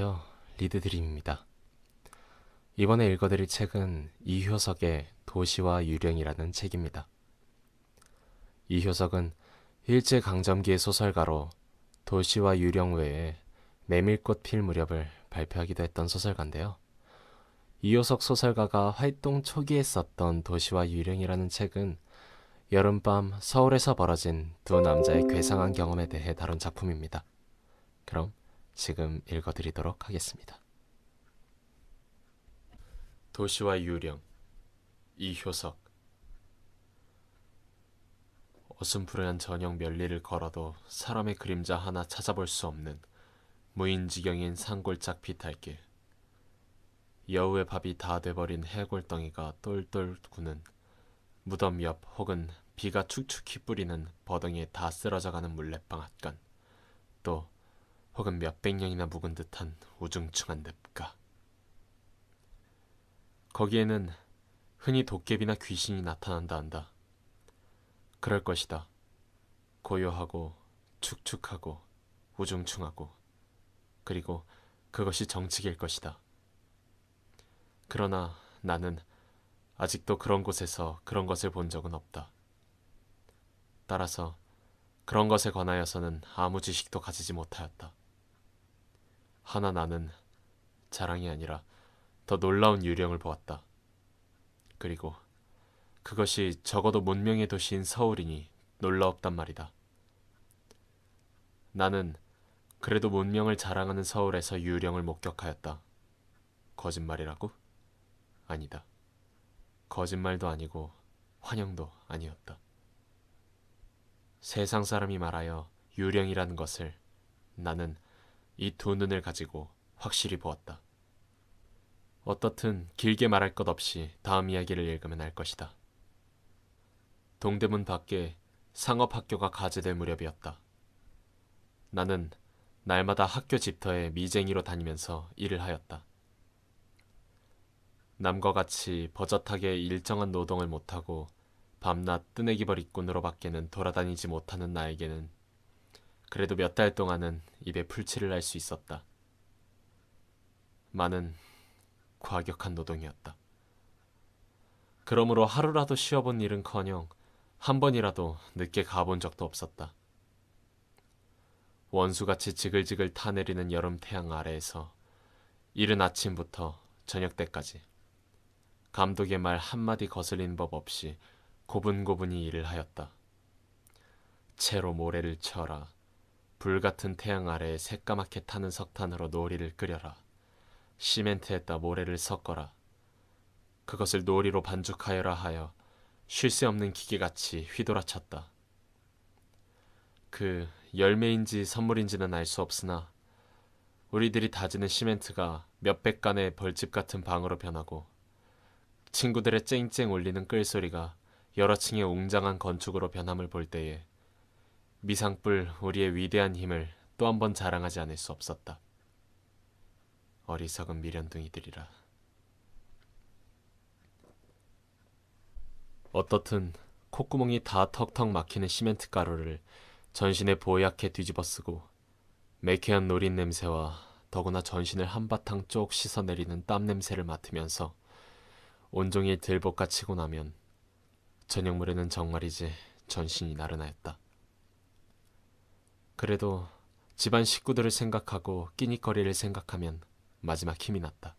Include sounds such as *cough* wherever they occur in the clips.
안녕하세요. 리드드림입니다. 이번에 읽어드릴 책은 이효석의 도시와 유령이라는 책입니다. 이효석은 일제강점기의 소설가로 도시와 유령 외에 메밀꽃 필 무렵을 발표하기도 했던 소설가인데요. 이효석 소설가가 활동 초기에 썼던 도시와 유령이라는 책은 여름밤 서울에서 벌어진 두 남자의 괴상한 경험에 대해 다룬 작품입니다. 그럼 지금 읽어드리도록 하겠습니다. 도시와 유령 이효석. 어슴푸레한 저녁 멸리를 걸어도 사람의 그림자 하나 찾아볼 수 없는 무인지경인 산골짝 비탈길. 여우의 밥이 다 돼버린 해골덩이가 똘똘 구는 무덤 옆 혹은 비가 축축히 뿌리는 버덩이에 다 쓰러져가는 물레방 앗간 또 혹은 몇백 년이나 묵은 듯한 우중충한 늪가 거기에는 흔히 도깨비나 귀신이 나타난다 한다. 그럴 것이다. 고요하고 축축하고 우중충하고 그리고 그것이 정치일 것이다. 그러나 나는 아직도 그런 곳에서 그런 것을 본 적은 없다. 따라서 그런 것에 관하여서는 아무 지식도 가지지 못하였다. 하나 나는 자랑이 아니라 더 놀라운 유령을 보았다. 그리고 그것이 적어도 문명의 도시인 서울이니 놀라웠단 말이다. 나는 그래도 문명을 자랑하는 서울에서 유령을 목격하였다. 거짓말이라고? 아니다. 거짓말도 아니고 환영도 아니었다. 세상 사람이 말하여 유령이라는 것을 나는 이 두 눈을 가지고 확실히 보았다. 어떻든 길게 말할 것 없이 다음 이야기를 읽으면 알 것이다. 동대문 밖에 상업학교가 가제될 무렵이었다. 나는 날마다 학교 집터에 미쟁이로 다니면서 일을 하였다. 남과 같이 버젓하게 일정한 노동을 못하고 밤낮 뜨내기 벌이꾼으로 밖에는 돌아다니지 못하는 나에게는 그래도 몇 달 동안은 입에 풀칠을 할 수 있었다. 많은 과격한 노동이었다. 그러므로 하루라도 쉬어본 일은커녕 한 번이라도 늦게 가본 적도 없었다. 원수같이 지글지글 타내리는 여름 태양 아래에서 이른 아침부터 저녁 때까지 감독의 말 한마디 거슬린 법 없이 고분고분히 일을 하였다. 채로 모래를 쳐라. 불같은 태양 아래에 새까맣게 타는 석탄으로 놀이를 끓여라. 시멘트에다 모래를 섞어라. 그것을 놀이로 반죽하여라 하여 쉴 새 없는 기계같이 휘돌아쳤다. 그 열매인지 선물인지는 알 수 없으나 우리들이 다지는 시멘트가 몇백 간의 벌집 같은 방으로 변하고 친구들의 쨍쨍 울리는 끌소리가 여러 층의 웅장한 건축으로 변함을 볼 때에 미상불 우리의 위대한 힘을 또 한 번 자랑하지 않을 수 없었다. 어리석은 미련둥이들이라. 어떻든 콧구멍이 다 턱턱 막히는 시멘트 가루를 전신에 보얗게 뒤집어 쓰고 매캐한 노린 냄새와 더구나 전신을 한바탕 쪽 씻어내리는 땀 냄새를 맡으면서 온종일 들볶아 치고 나면 저녁물에는 정말이지 전신이 나른하였다. 그래도 집안 식구들을 생각하고 끼니거리를 생각하면 마지막 힘이 났다.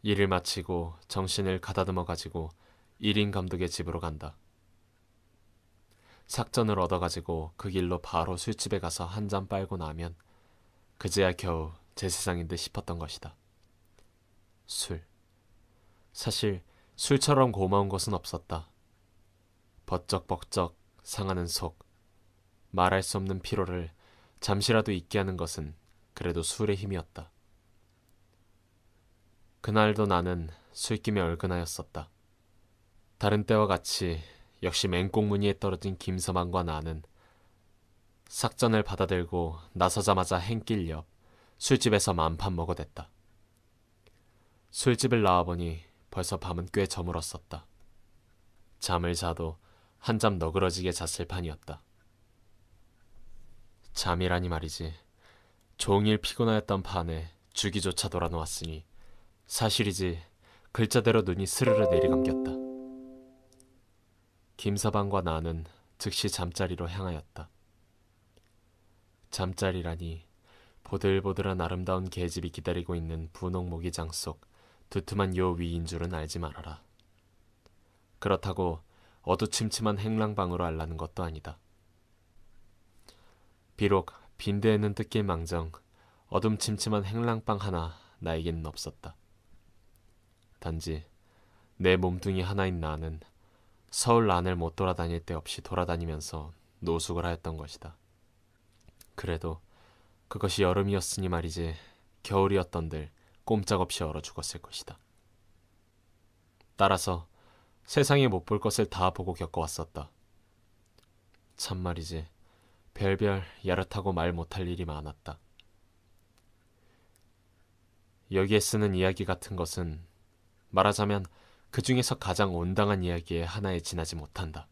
일을 마치고 정신을 가다듬어 가지고 1인 감독의 집으로 간다. 삭전을 얻어 가지고 그 길로 바로 술집에 가서 한 잔 빨고 나면 그제야 겨우 제 세상인 듯 싶었던 것이다. 술. 사실 술처럼 고마운 것은 없었다. 버쩍버쩍 상하는 속, 말할 수 없는 피로를 잠시라도 잊게 하는 것은 그래도 술의 힘이었다. 그날도 나는 술김에 얼근하였었다. 다른 때와 같이 역시 맹꽁무니에 떨어진 김서방과 나는 삭전을 받아들고 나서자마자 행길 옆 술집에서 만판 먹어댔다. 술집을 나와보니 벌써 밤은 꽤 저물었었다. 잠을 자도 한잠 너그러지게 잤을 판이었다. 잠이라니 말이지. 종일 피곤하였던 판에 주기조차 돌아놓았으니 사실이지 글자대로 눈이 스르르 내리감겼다. 김서방과 나는 즉시 잠자리로 향하였다. 잠자리라니 보들보들한 아름다운 계집이 기다리고 있는 분홍 모기장 속 두툼한 요 위인 줄은 알지 말아라. 그렇다고 어두침침한 행랑방으로 알라는 것도 아니다. 비록 빈대에는 뜯길 망정 어둠침침한 행랑방 하나 나에겐 없었다. 단지 내 몸뚱이 하나인 나는 서울 안을 못 돌아다닐 때 없이 돌아다니면서 노숙을 하였던 것이다. 그래도 그것이 여름이었으니 말이지 겨울이었던들 꼼짝없이 얼어 죽었을 것이다. 따라서 세상에 못 볼 것을 다 보고 겪어왔었다. 참 말이지 별별 야릇하고 말 못할 일이 많았다. 여기에 쓰는 이야기 같은 것은 말하자면 그 중에서 가장 온당한 이야기에 하나에 지나지 못한다.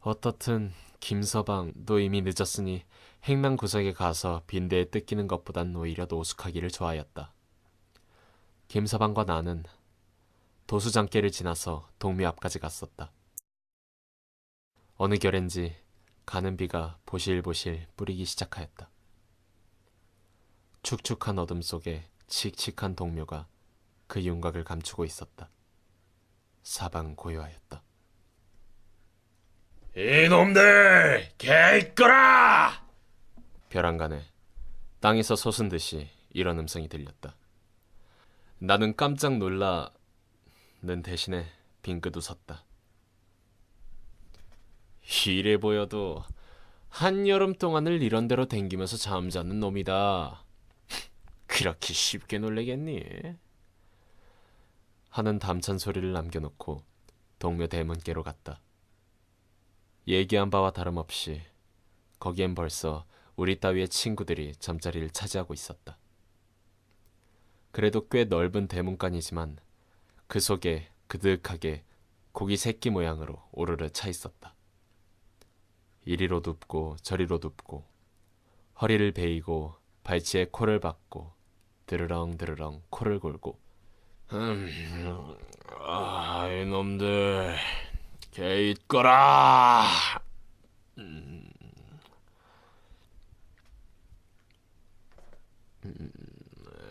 어떻든 김서방 너 이미 늦었으니 행랑 구석에 가서 빈대에 뜯기는 것보단 오히려 노숙하기를 좋아하였다. 김서방과 나는 도수장께를 지나서 동묘 앞까지 갔었다. 어느 결엔지 가는 비가 보실보실 뿌리기 시작하였다. 축축한 어둠 속에 칙칙한 동묘가 그 윤곽을 감추고 있었다. 사방 고요하였다. 이놈들 개있거라! 벼랑간에 땅에서 솟은 듯이 이런 음성이 들렸다. 나는 깜짝 놀라는 대신에 빙긋 웃었다. 이래 보여도 한여름 동안을 이런 대로 댕기면서 잠자는 놈이다. *laughs* 그렇게 쉽게 놀래겠니? 하는 담찬 소리를 남겨놓고 동묘 대문께로 갔다. 얘기한 바와 다름없이 거기엔 벌써 우리 따위의 친구들이 잠자리를 차지하고 있었다. 그래도 꽤 넓은 대문간이지만 그 속에 그득하게 고기 새끼 모양으로 오르르 차 있었다. 이리로 눕고 저리로 눕고 허리를 베이고 발치에 코를 박고 드르렁 드르렁 코를 골고 음, 아, 이놈들 개 있거라! 음,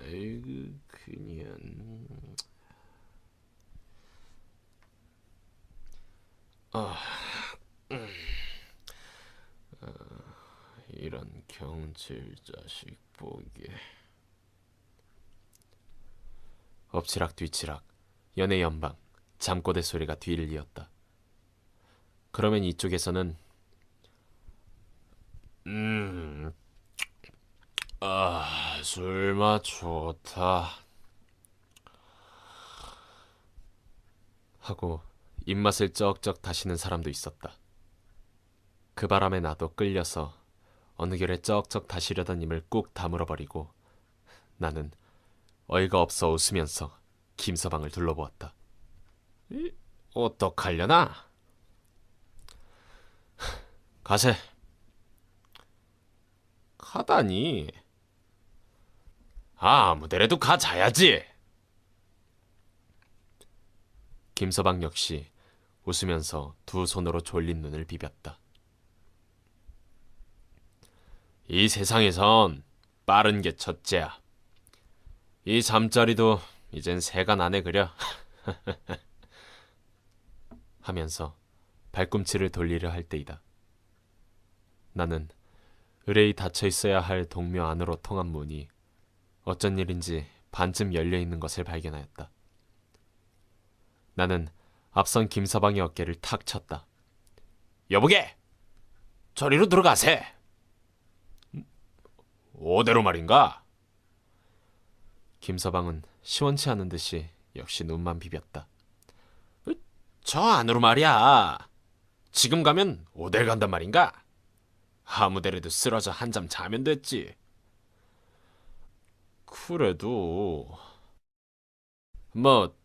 아이고, 그냥... 아, 음. 아, 이런 경질 자식 보게... 엎치락 뒤치락 연애 연방 잠꼬대 소리가 뒤를 이었다. 그러면 이쪽에서는 음, 아, 술맛 좋다. 하고 입맛을 쩍쩍 다시는 사람도 있었다. 그 바람에 나도 끌려서 어느 결에 쩍쩍 다시려던 입을 꾹 다물어 버리고 나는 어이가 없어 웃으면서 김서방을 둘러보았다. 어떡하려나? 가세. 가다니. 아무데라도 가 자야지. 김서방 역시 웃으면서 두 손으로 졸린 눈을 비볐다. 이 세상에선 빠른 게 첫째야. 이 잠자리도 이젠 새가 나네 그려. *laughs* 하면서 발꿈치를 돌리려 할 때이다. 나는 의뢰이 닫혀 있어야 할 동묘 안으로 통한 문이 어쩐 일인지 반쯤 열려 있는 것을 발견하였다. 나는 앞선 김서방의 어깨를 탁 쳤다. 여보게! 저리로 들어가세! 오대로 말인가? 김서방은 시원치 않은 듯이 역시 눈만 비볐다. 저 안으로 말이야. 지금 가면 오델 간단 말인가? 아무데라도 쓰러져 한잠 자면 됐지. 그래도 뭐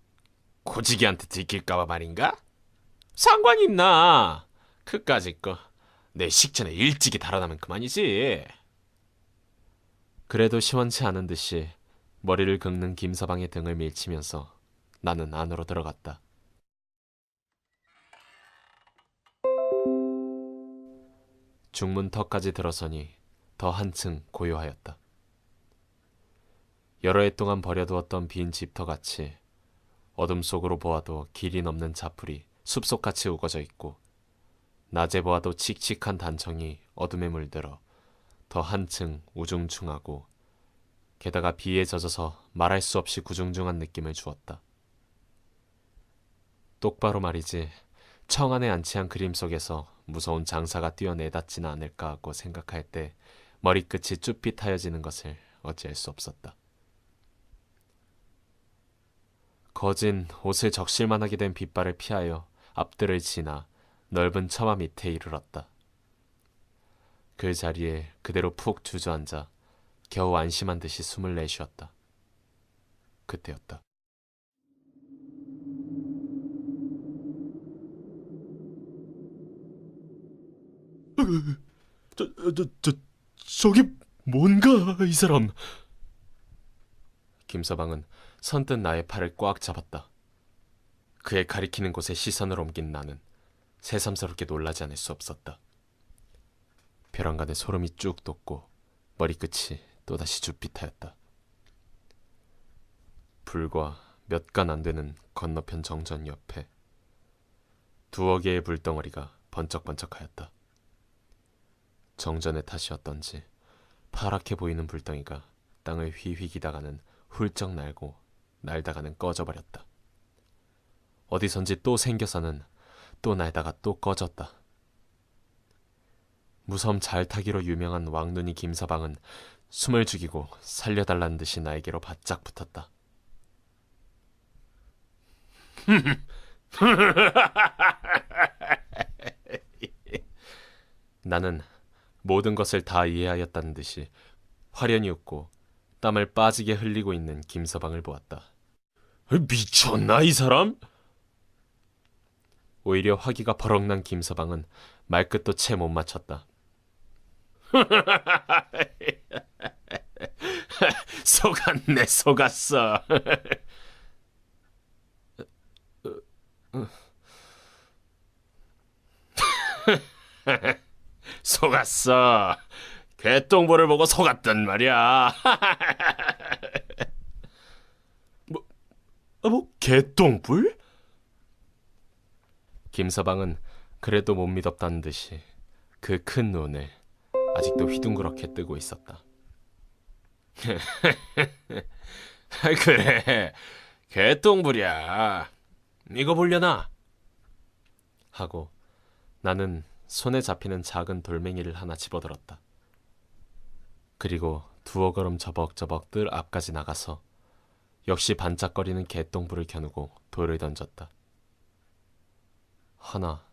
고지기한테 들킬까봐 말인가? 상관 있나? 그까짓 거 내 식전에 일찍이 달아나면 그만이지. 그래도 시원치 않은 듯이 머리를 긁는 김서방의 등을 밀치면서 나는 안으로 들어갔다. 중문턱까지 들어서니 더 한층 고요하였다. 여러 해 동안 버려두었던 빈 집터같이 어둠 속으로 보아도 길이 넘는 자풀이 숲속같이 우거져 있고 낮에 보아도 칙칙한 단청이 어둠에 물들어 더 한층 우중충하고 게다가 비에 젖어서 말할 수 없이 구중중한 느낌을 주었다. 똑바로 말이지 청 안에 안치한 그림 속에서 무서운 장사가 뛰어내닿지는 않을까 하고 생각할 때 머리끝이 쭈삣하여지는 것을 어찌할 수 없었다. 거진 옷을 적실만하게 된 빗발을 피하여 앞들을 지나 넓은 처마 밑에 이르렀다. 그 자리에 그대로 푹 주저앉아 겨우 안심한 듯이 숨을 내쉬었다. 그때였다. 저, 저, 저, 저기 뭔가 이 사람. 김서방은 선뜻 나의 팔을 꽉 잡았다. 그의 가리키는 곳에 시선을 옮긴 나는 새삼스럽게 놀라지 않을 수 없었다. 벼랑간에 소름이 쭉 돋고 머리끝이 또다시 쭈삣하였다. 불과 몇 간 안 되는 건너편 정전 옆에 두어 개의 불덩어리가 번쩍번쩍하였다. 정전의 탓이었던지 파랗게 보이는 불덩이가 땅을 휘휘 기다가는 훌쩍 날고 날다가는 꺼져버렸다. 어디선지 또 생겨서는 또 날다가 또 꺼졌다. 무섬 잘 타기로 유명한 왕눈이 김서방은 숨을 죽이고 살려달라는 듯이 나에게로 바짝 붙었다. *laughs* 나는 모든 것을 다 이해하였다는 듯이 화련히 웃고 땀을 빠지게 흘리고 있는 김서방을 보았다. 미쳤나 이 사람? 오히려 화기가 버럭난 김서방은 말끝도 채 못 맞췄다. *laughs* 속았네 속았어. *laughs* 속았어. 개똥볼을 보고 속았단 말이야. *laughs* 뭐, 아, 뭐 개똥불? 김서방은 그래도 못 믿었다는 듯이 그 큰 눈을 아직도 휘둥그렇게 뜨고 있었다. *laughs* 그래, 개똥불이야. 이거 보려나? 하고 나는 손에 잡히는 작은 돌멩이를 하나 집어들었다. 그리고 두어 걸음 저벅저벅 뜰 앞까지 나가서 역시 반짝거리는 개똥불을 겨누고 돌을 던졌다. 하나,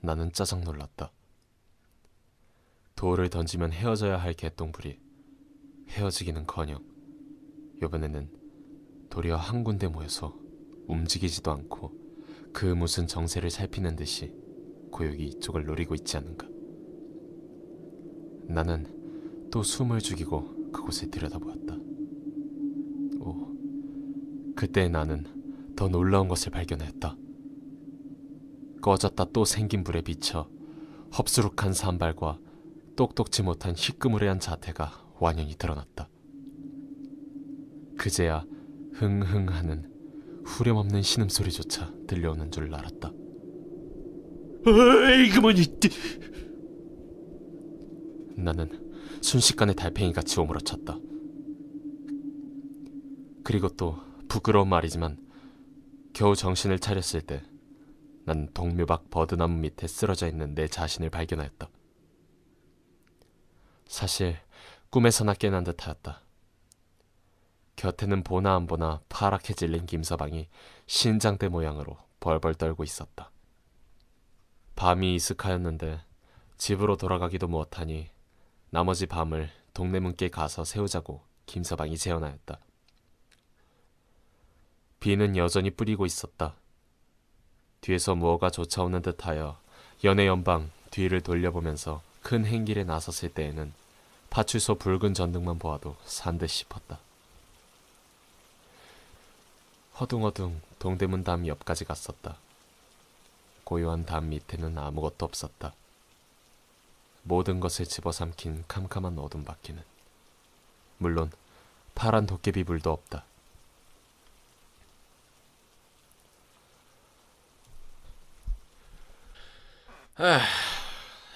나는 짜증 놀랐다. 돌을 던지면 헤어져야 할 개똥불이 헤어지기는커녕 이번에는 도리어 한 군데 모여서 움직이지도 않고 그 무슨 정세를 살피는 듯이 고요히 이쪽을 노리고 있지 않은가. 나는 또 숨을 죽이고 그곳을 들여다보았다. 오, 그때 나는 더 놀라운 것을 발견했다. 꺼졌다 또 생긴 불에 비쳐 헙수룩한 산발과 똑똑지 못한 희끄무레한 자태가 완연히 드러났다. 그제야 흥흥하는 후렴없는 신음소리조차 들려오는 줄 알았다. 에이 그만이 나는 순식간에 달팽이같이 오므러쳤다. 그리고 또 부끄러운 말이지만 겨우 정신을 차렸을 때 난 동묘박 버드나무 밑에 쓰러져 있는 내 자신을 발견하였다. 사실 꿈에서나 깨난 듯하였다. 곁에는 보나 안 보나 파랗게 질린 김서방이 신장대 모양으로 벌벌 떨고 있었다. 밤이 이슥하였는데 집으로 돌아가기도 못하니 나머지 밤을 동네 문께 가서 세우자고 김서방이 제언하였다. 비는 여전히 뿌리고 있었다. 뒤에서 무어가 쫓아오는 듯하여 연애 연방 뒤를 돌려보면서 큰 행길에 나섰을 때에는 파출소 붉은 전등만 보아도 산 듯 싶었다. 허둥허둥 동대문 담 옆까지 갔었다. 고요한 담 밑에는 아무것도 없었다. 모든 것을 집어삼킨 캄캄한 어둠 밖에는 물론 파란 도깨비 불도 없다.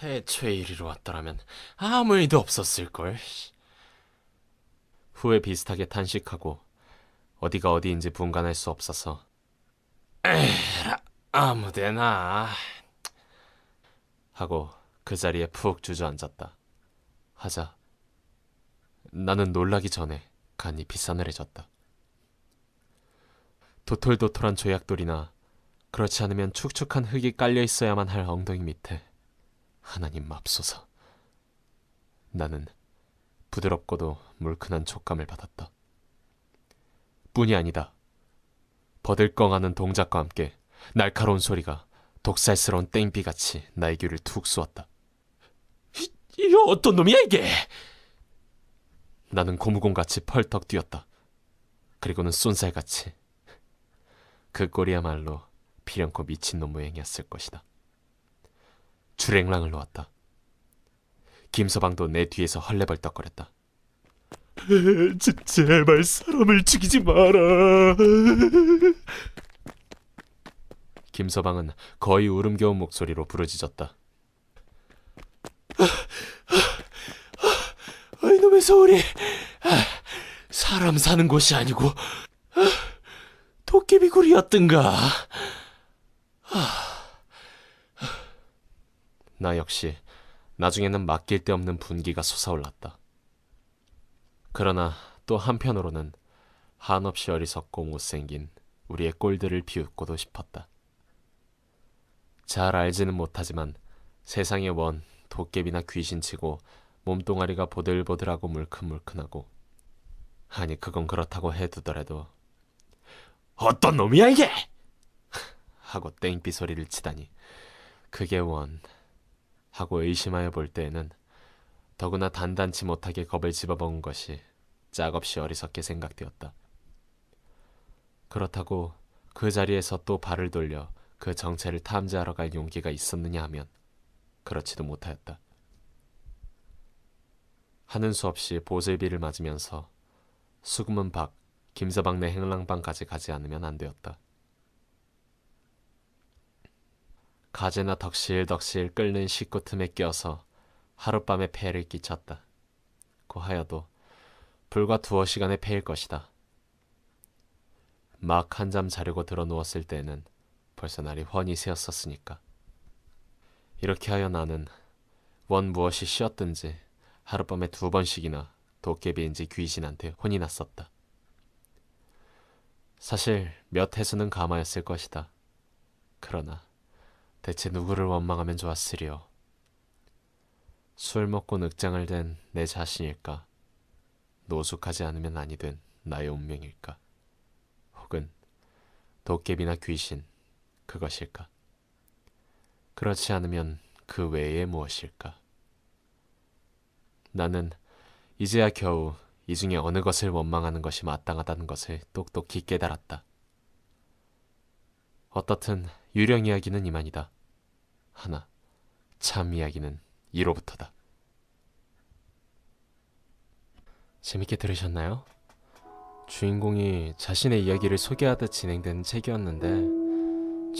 애초에 이리로 왔더라면 아무 일도 없었을걸. 후에 비슷하게 탄식하고 어디가 어디인지 분간할 수 없어서 아무데나. 하고 그 자리에 푹 주저앉았다. 하자 나는 놀라기 전에 간이 비싸늘해졌다. 도톨도톨한 조약돌이나 그렇지 않으면 축축한 흙이 깔려 있어야만 할 엉덩이 밑에 하나님 맙소사. 나는 부드럽고도 물큰한 촉감을 받았다. 뿐이 아니다. 버들껑하는 동작과 함께 날카로운 소리가 독살스러운 땡비같이 나의 귀를 툭 쏘았다. 이게 어떤 놈이야 이게? 나는 고무공같이 펄떡 뛰었다. 그리고는 쏜살같이 그 꼴이야말로 비련코 미친놈 모양이었을 것이다. 주랭랑을 놓았다. 김서방도 내 뒤에서 헐레벌떡거렸다. 제발 사람을 죽이지 마라. 김서방은 거의 울음겨운 목소리로 부르짖었다. 이놈의 소리. 아, 사람 사는 곳이 아니고 아, 도깨비 굴이었던가. 나 역시 나중에는 맡길 데 없는 분기가 솟아올랐다. 그러나 또 한편으로는 한없이 어리석고 못생긴 우리의 꼴들을 비웃고도 싶었다. 잘 알지는 못하지만 세상의 원 도깨비나 귀신치고 몸뚱아리가 보들보들하고 물큰물큰하고 아니 그건 그렇다고 해두더라도 어떤 놈이야 이게? *laughs* 하고 땡삐 소리를 치다니 그게 원 하고 의심하여 볼 때에는 더구나 단단치 못하게 겁을 집어먹은 것이 짝없이 어리석게 생각되었다. 그렇다고 그 자리에서 또 발을 돌려 그 정체를 탐지하러 갈 용기가 있었느냐 하면 그렇지도 못하였다. 하는 수 없이 보슬비를 맞으면서 수금은 밖 김서방네 행랑방까지 가지 않으면 안 되었다. 가재나 덕실덕실 끓는 식구 틈에 껴서 하룻밤에 폐를 끼쳤다. 고하여도 불과 두어 시간의 폐일 것이다. 막 한잠 자려고 들어 누웠을 때는 벌써 날이 훤히 새었었으니까. 이렇게 하여 나는 원 무엇이 쉬었든지 하룻밤에 두 번씩이나 도깨비인지 귀신한테 혼이 났었다. 사실 몇 해수는 감하였을 것이다. 그러나 대체 누구를 원망하면 좋았으리요. 술 먹고 늑장을 댄 내 자신일까? 노숙하지 않으면 아니 된 나의 운명일까? 혹은 도깨비나 귀신 그것일까? 그렇지 않으면 그 외에 무엇일까? 나는 이제야 겨우 이 중에 어느 것을 원망하는 것이 마땅하다는 것을 똑똑히 깨달았다. 어떻든 유령 이야기는 이만이다. 하나, 참 이야기는 이로부터다. 재밌게 들으셨나요? 주인공이 자신의 이야기를 소개하듯 진행된 책이었는데,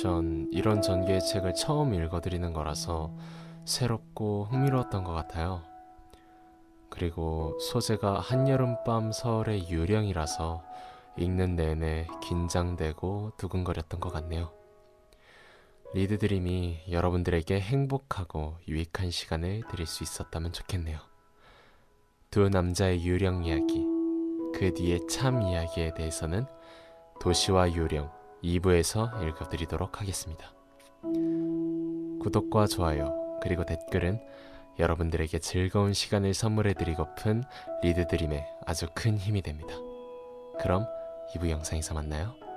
전 이런 전개의 책을 처음 읽어드리는 거라서 새롭고 흥미로웠던 것 같아요. 그리고 소재가 한여름밤 서울의 유령이라서 읽는 내내 긴장되고 두근거렸던 것 같네요. 리드드림이 여러분들에게 행복하고 유익한 시간을 드릴 수 있었다면 좋겠네요. 두 남자의 유령 이야기, 그 뒤의 참 이야기에 대해서는 도시와 유령 2부에서 읽어드리도록 하겠습니다. 구독과 좋아요, 그리고 댓글은 여러분들에게 즐거운 시간을 선물해드리고픈 리드드림의 아주 큰 힘이 됩니다. 그럼 2부 영상에서 만나요.